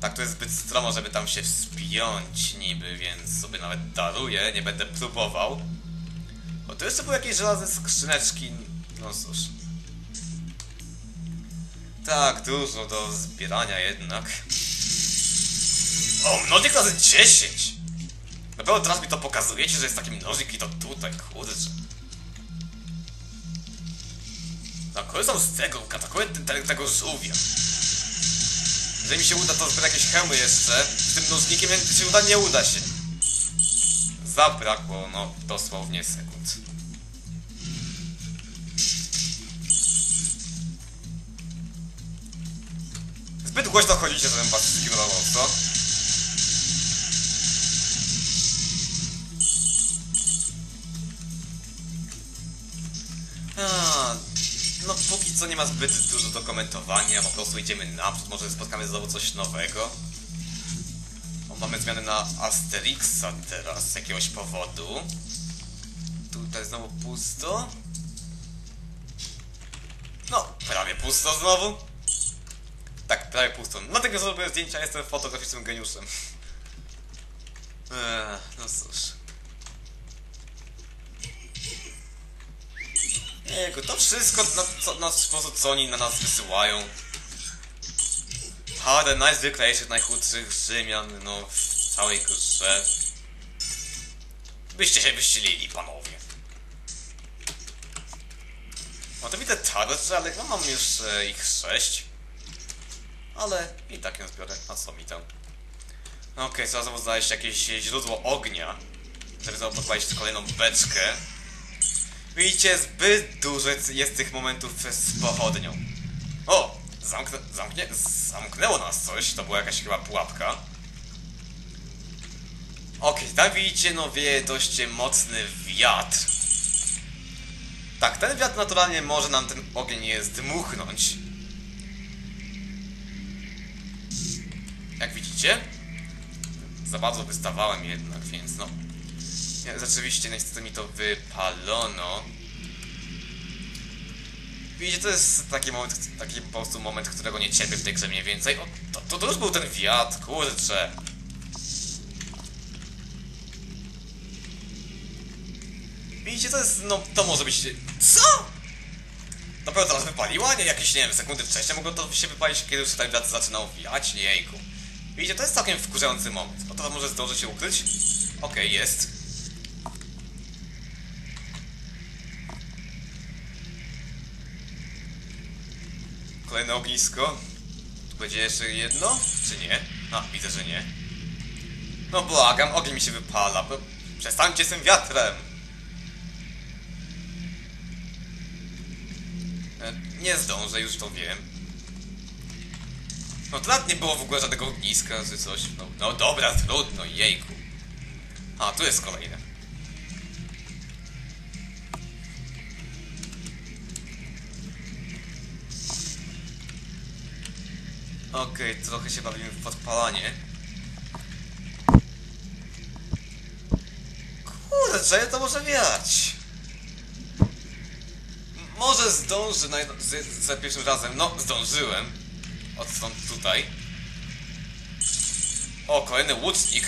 Tak, to jest zbyt stromo, żeby tam się wspiąć niby, więc sobie nawet daruję, nie będę próbował. O, tu jeszcze były jakieś żelazne skrzyneczki, no cóż. Tak, dużo do zbierania jednak. O, mnożnik razy 10! Na pewno teraz mi to pokazujecie, że jest taki mnożnik i to tutaj, kurczę. No, korzystam z tego, atakuję ten- te- tego żółwia. Jeżeli mi się uda, to zbierę jakieś hełmy jeszcze. Z tym mnożnikiem, jak się uda, nie uda się. Zabrakło, no, dosłownie sekund. Zbyt głośno chodzicie, żebym was zignorował, ma zbyt dużo do komentowania, po prostu idziemy naprzód, może spotkamy znowu coś nowego. O, mamy zmianę na Asterixa teraz z jakiegoś powodu. Tutaj znowu pusto. No, prawie pusto znowu. Tak, prawie pusto. Dlatego zrobię zdjęcia, jestem fotograficznym geniuszem. Eee, no cóż. Jego, to wszystko, na, co, na, prostu co oni na nas wysyłają. Parę najzwyklejszych, najchudszych Rzymian, no, w całej grze. Byście się wyścielili, panowie. No to widzę tarcze, ale chyba mam już e, ich sześć. Ale i tak ją zbiorę, a co mi tam. Okej, okay, trzeba znowu znaleźć jakieś źródło ognia, żeby podpalić kolejną beczkę. Widzicie, zbyt dużo jest tych momentów z pochodnią. O! Zamknę, zamknie, zamknęło nas coś, to była jakaś chyba pułapka. Okej, okay, tam widzicie, no wieje dość mocny wiatr. Tak, ten wiatr naturalnie może nam ten ogień zdmuchnąć. Jak widzicie? Za bardzo wystawałem jednak, więc no... Rzeczywiście niestety mi to wypalono. Widzicie, to jest taki moment, taki po prostu moment, którego nie cierpię w tej grze mniej więcej. O, to, to, to już był ten wiatr, kurczę. Widzicie, to jest, no, to może być... Co? Dopiero teraz wypaliła? Nie, jakieś, nie wiem, sekundy wcześniej mogło to się wypalić, kiedy już ten wiatr zaczynał wiać? Jejku. Widzicie, to jest całkiem wkurzający moment. Bo to może zdąży się ukryć? Okej, okay, jest. Kolejne ognisko. Będzie jeszcze jedno? Czy nie? A, widzę, że nie. No błagam, ogień mi się wypala. Przestańcie z tym wiatrem! E, Nie zdążę, już to wiem. No to nie było w ogóle żadnego ogniska czy coś. No, no dobra, trudno, jejku. A, tu jest kolejne. Okej, trochę się bawimy w podpalanie. Kurczę, to może wiać. Może zdążę na z, za pierwszym razem. No, zdążyłem. Odstąd tutaj. O, kolejny łucznik.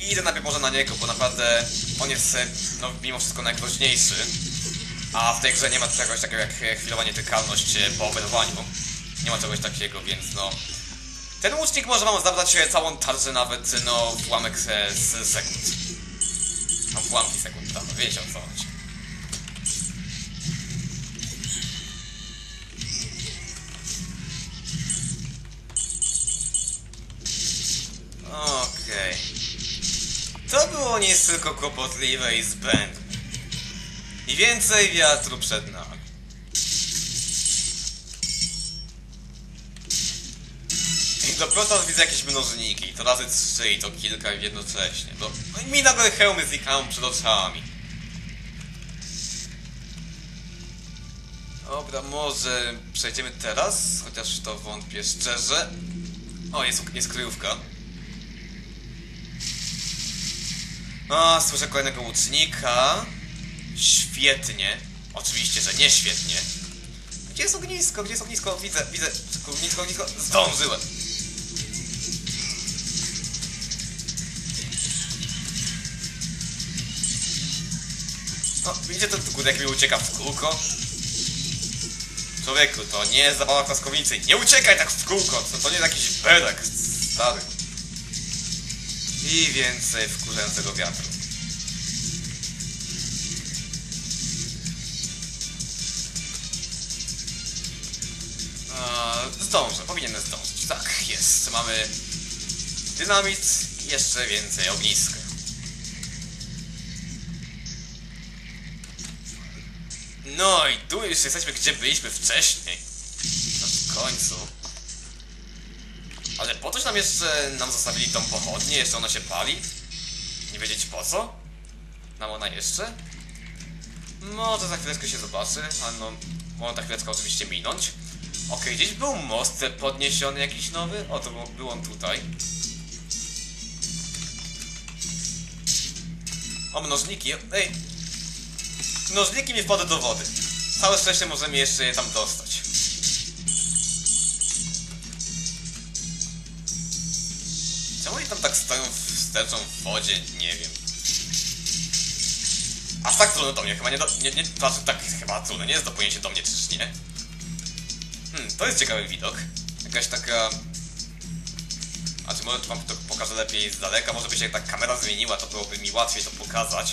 I idę najpierw może na niego, bo naprawdę on jest, no, mimo wszystko najgroźniejszy. A w tej grze nie ma czegoś takiego jak e, chwilowa nietykalność e, po oberwaniu. Nie ma czegoś takiego, więc no... Ten łucznik może wam zabrać e, całą tarczę nawet, no, w ułamek e, z sekund. No, w ułamki sekund, tam, wiecie o co chodzi. Okej. To było nic tylko kłopotliwe i zbędne. I więcej wiatru przed nami. I teraz widzę jakieś mnożniki. To razy trzy i to kilka jednocześnie. Bo mi nagle hełmy znikają przed oczami. Dobra, może przejdziemy teraz, chociaż to wątpię szczerze. O, jest, jest kryjówka. A, słyszę kolejnego łucznika. Świetnie. Oczywiście, że nie świetnie. Gdzie jest ognisko? Gdzie jest ognisko? Widzę, widzę. Ognisko, ognisko. Zdążyłem. No, widzicie ten kurde jak mi ucieka w kółko? Człowieku, to nie jest zabawa klaskownicy. Nie uciekaj tak w kółko! To, to nie jest jakiś bedek stary. I więcej wkurzającego wiatru. Powinienem zdążyć. Tak, jest. Mamy dynamit i jeszcze więcej ogniska. No i tu już jesteśmy, gdzie byliśmy wcześniej. No w końcu. Ale po coś nam jeszcze nam zostawili tą pochodnię, jeszcze ona się pali? Nie wiedzieć po co? Nam ona jeszcze? Może za chwileczkę się zobaczy, ale no, może ta chwileczka oczywiście minąć. Okej, gdzieś był most podniesiony jakiś nowy? O, to był, on tutaj. O, mnożniki. Ej! Mnożniki mi wpadły do wody. Całe szczęście możemy jeszcze je tam dostać. Czemu oni tam tak stoją wsteczą w wodzie? Nie wiem. Aż tak trudno do mnie, chyba nie do... Nie, nie, znaczy tak chyba trudno, nie jest do pojęcia do mnie, czyż nie? To jest ciekawy widok. Jakaś taka... A czy może wam to pokażę lepiej z daleka? Może by się tak kamera zmieniła, to byłoby mi łatwiej to pokazać.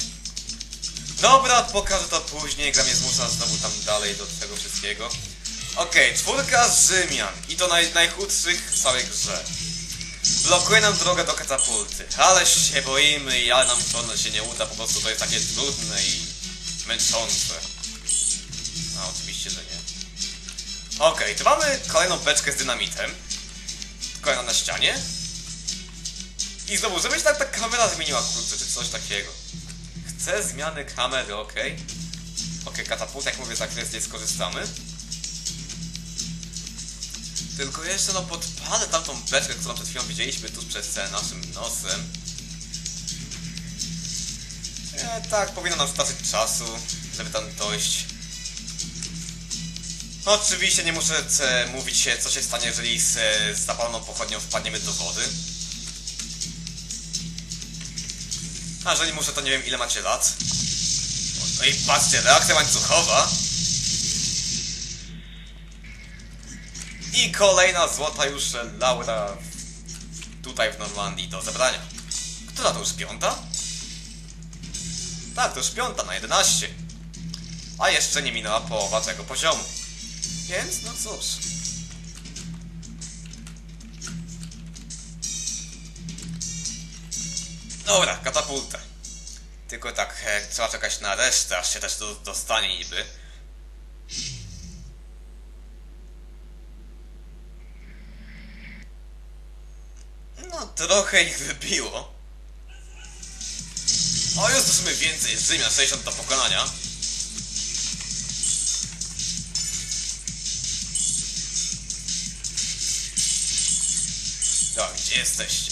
Dobra, pokażę to później, gra mnie zmusza znowu tam dalej do tego wszystkiego. Okej, czwórka Rzymian i to naj, najchudszych w całej grze. Blokuje nam drogę do katapulty, ale się boimy i ale nam to się nie uda, po prostu to jest takie trudne i męczące. No oczywiście, że nie. Okej, tu mamy kolejną beczkę z dynamitem. Kolejna na ścianie. I znowu, żeby się tak ta kamera zmieniła, kurczę, czy coś takiego. Chcę zmiany kamery, okej. Okej, katapult, jak mówię, za chwilę z niej skorzystamy. Tylko jeszcze no podpalę tamtą beczkę, którą przed chwilą widzieliśmy tuż przed naszym nosem. E, tak, powinno nam starczyć czasu, żeby tam dojść. Oczywiście nie muszę e, mówić, co się stanie, jeżeli z, e, z zapaloną pochodnią wpadniemy do wody. A jeżeli muszę, to nie wiem ile macie lat. No i patrzcie, reakcja łańcuchowa. I kolejna złota już Laura tutaj w Normandii do zebrania. Która to już piąta? Tak, to już piąta na 11. A jeszcze nie minęła połowa tego poziomu. Więc, no cóż. Dobra, katapultę. Tylko tak, e, trzeba czekać na resztę, aż się też do, dostanie niby. No, trochę ich wybiło. O, już sobie więcej, Rzymian 60 do pokonania. Tak, gdzie jesteście?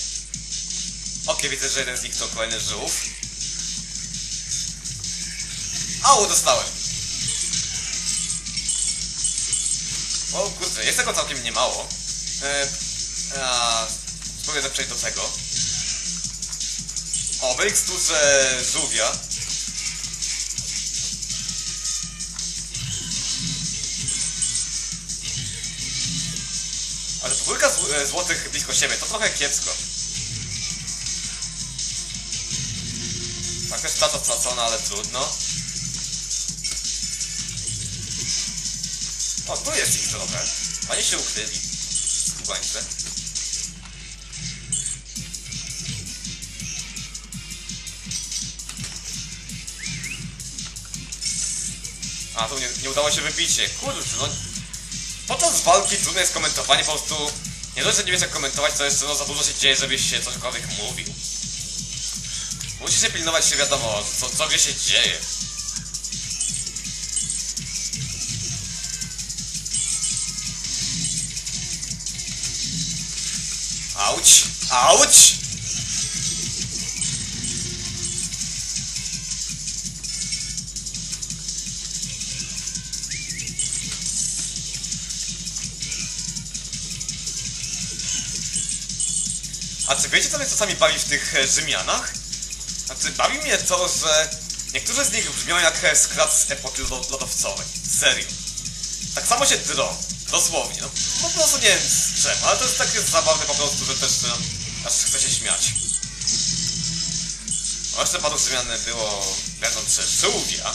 Okej, widzę, że jeden z nich to kolejny żółw. Au, dostałem! O kurczę, jest tego całkiem niemało. E, a, spróbuję przejść do tego. O, Obelix tuże żółwia. Ale dwójka zł- e, złotych blisko siebie, to trochę kiepsko. Tak też czas stracona, ale trudno. O, tu jest ich trochę. Oni się ukryli. Skubańce. A, tu nie, nie udało się wybicie. Kurczę, no... Podczas walki trudne jest komentowanie, po prostu... Nie dość, że nie wiesz jak komentować, to jeszcze no, za dużo się dzieje, żebyś się cośkolwiek mówił. Musisz się pilnować się wiadomo, co, co wie się dzieje. Auć! Auć! A czy wiecie, co mnie czasami bawi w tych e, Rzymianach? Znaczy, bawi mnie to, że niektórzy z nich brzmią jak e, skrat z epoki lo- lodowcowej. Serio. Tak samo się drą. Dosłownie. No, po prostu nie wiem z czemu, ale to jest takie zabawne po prostu, że też no, aż chce się śmiać. O, jeszcze panu zmiany było będąc żółwia.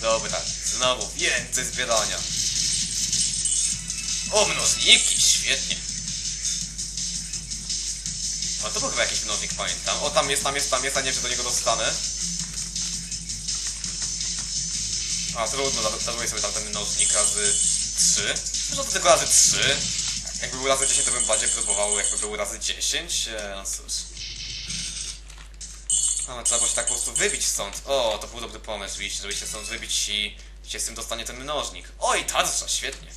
Dobra, znowu więcej zbierania. O, mnożniki, świetnie. O, to był chyba jakiś mnożnik, pamiętam. O, tam jest, tam jest, tam jest, a nie wiem, czy do niego dostanę. A, trudno, daruję sobie tam ten mnożnik razy 3. Może to tylko razy 3. Jakby był razy 10, to bym bardziej próbował, jakby był razy 10. E, No cóż. Ale trzeba było się tak po prostu wybić stąd. O, to był dobry pomysł, żeby się stąd wybić i się z tym dostanie ten mnożnik. Oj, tarcza, świetnie.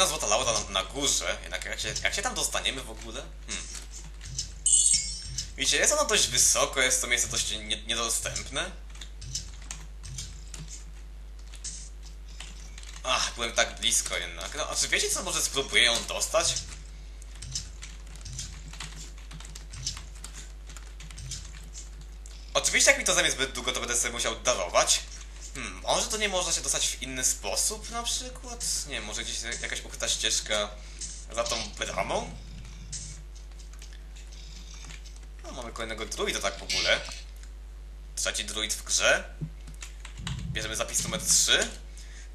Kolejna złota laura na, na górze. Jednak jak się, jak się tam dostaniemy w ogóle? Hmm. Widzicie, jest ono dość wysoko, jest to miejsce dość nie, niedostępne. Ach, byłem tak blisko jednak. No, a czy wiecie co, może spróbuję ją dostać? Oczywiście jak mi to zajmie zbyt długo, to będę sobie musiał darować. Może to nie można się dostać w inny sposób na przykład? Nie może gdzieś jakaś ukryta ścieżka za tą bramą? No, mamy kolejnego druida tak w ogóle. Trzeci druid w grze. Bierzemy zapis numer 3.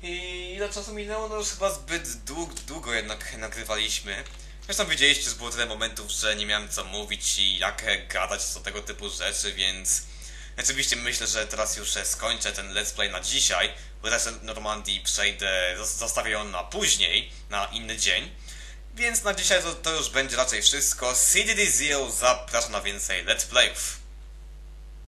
I ile czasu minęło? No już chyba zbyt dług, długo jednak nagrywaliśmy. Zresztą wiedzieliście, że było tyle momentów, że nie miałem co mówić i jak gadać, co tego typu rzeczy, więc... Oczywiście myślę, że teraz już skończę ten let's play na dzisiaj. Resztę Normandii przejdę, zos- zostawię ją na później, na inny dzień. Więc na dzisiaj to, to już będzie raczej wszystko. CDD Zero zapraszam na więcej let's playów.